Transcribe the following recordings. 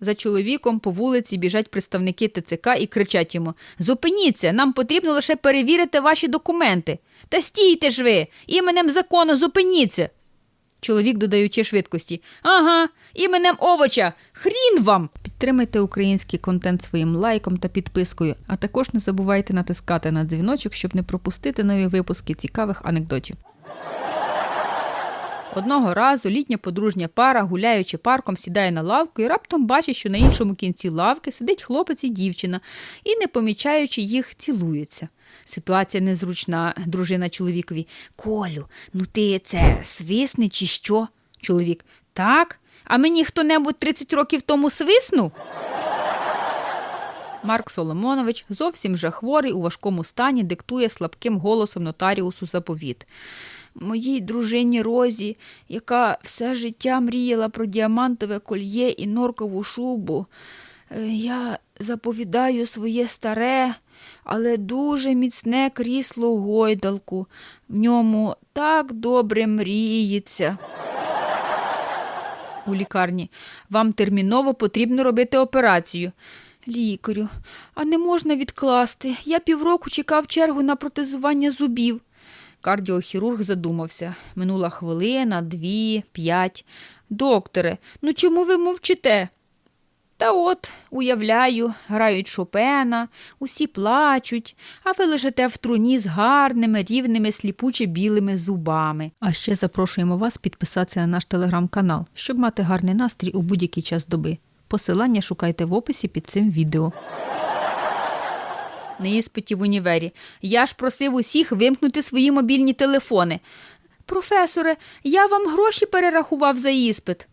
За чоловіком по вулиці біжать представники ТЦК і кричать йому: Зупиніться, нам потрібно лише перевірити ваші документи. Та стійте ж ви, іменем закону зупиніться. Чоловік, додаючи швидкості. Ага, іменем овоча. Хрін вам! Підтримайте український контент своїм лайком та підпискою, а також не забувайте натискати на дзвіночок, щоб не пропустити нові випуски цікавих анекдотів. Одного разу літня подружня пара, гуляючи парком, сідає на лавку і раптом бачить, що на іншому кінці лавки сидить хлопець і дівчина, і, не помічаючи їх, цілуються. Ситуація незручна, дружина чоловікові. Колю, ну ти це свисни чи що? Чоловік. Так? А мені хто-небудь 30 років тому свиснув? Марк Соломонович, зовсім вже хворий у важкому стані, диктує слабким голосом нотаріусу заповіт. Моїй дружині Розі, яка все життя мріяла про діамантове кольє і норкову шубу, е, я заповідаю своє старе, але дуже міцне крісло гойдалку. В ньому так добре мріється. У лікарні. Вам терміново потрібно робити операцію. Лікарю, а не можна відкласти. Я півроку чекав чергу на протезування зубів. Кардіохірург задумався. Минула хвилина, дві, п'ять. Докторе, ну чому ви мовчите? Та от, уявляю, грають Шопена, усі плачуть, а ви лежите в труні з гарними, рівними, сліпуче білими зубами. А ще запрошуємо вас підписатися на наш телеграм-канал, щоб мати гарний настрій у будь-який час доби. Посилання шукайте в описі під цим відео. На іспиті в універі. Я ж просив усіх вимкнути свої мобільні телефони. Професоре, я вам гроші перерахував за іспит.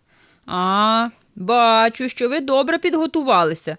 А, бачу, що ви добре підготувалися.